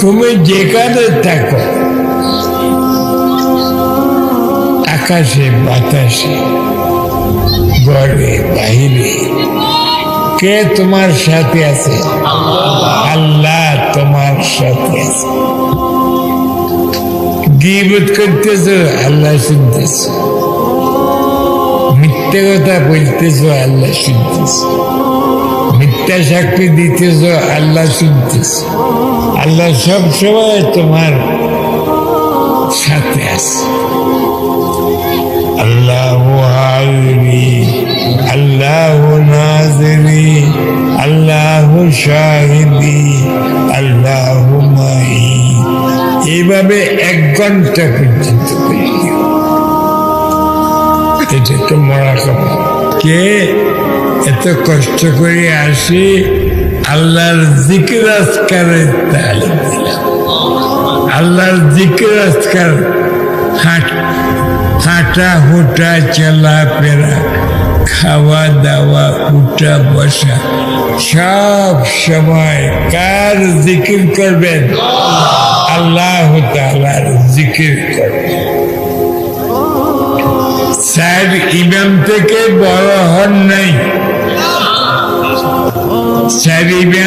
তুমি যেখানে থাকো, আকাশে বাতাসে ঘরে বাহিরে, কে তোমার সাথে আছে? আল্লাহ তোমার সাথে আছে। গিবত করতেছ, আল্লাহ শুনতেছ। মিথ্যে কথা বলতেছ, আল্লাহ শুনতেছ। মিথ্যা সাক্ষী দিতেছ, আল্লাহ শুনতেছ। আল্লাহ সব সময় তোমার সাথে আছে। আল্লাহ আল্লাহ নাজিরি, আল্লাহ শাহিদি, আল্লাহ মাহি। এইভাবে এক ঘণ্টা পর্যন্ত এটা তো মরা খবর। কে? এত কষ্ট করে আসি, আল্লাহর জিকির আজকারের তালিম দিলাম। আল্লাহর জিকির আজকার হাট, হাঁটা হুটা, চলা ফেরা, খাওয়া দাওয়া, উঠা বসা, সব সময় কার জিকির করবেন? আল্লাহ তালার জিকির করবেন। স্যার ইমাম থেকে বড় হন নাই। স্যার ইমাম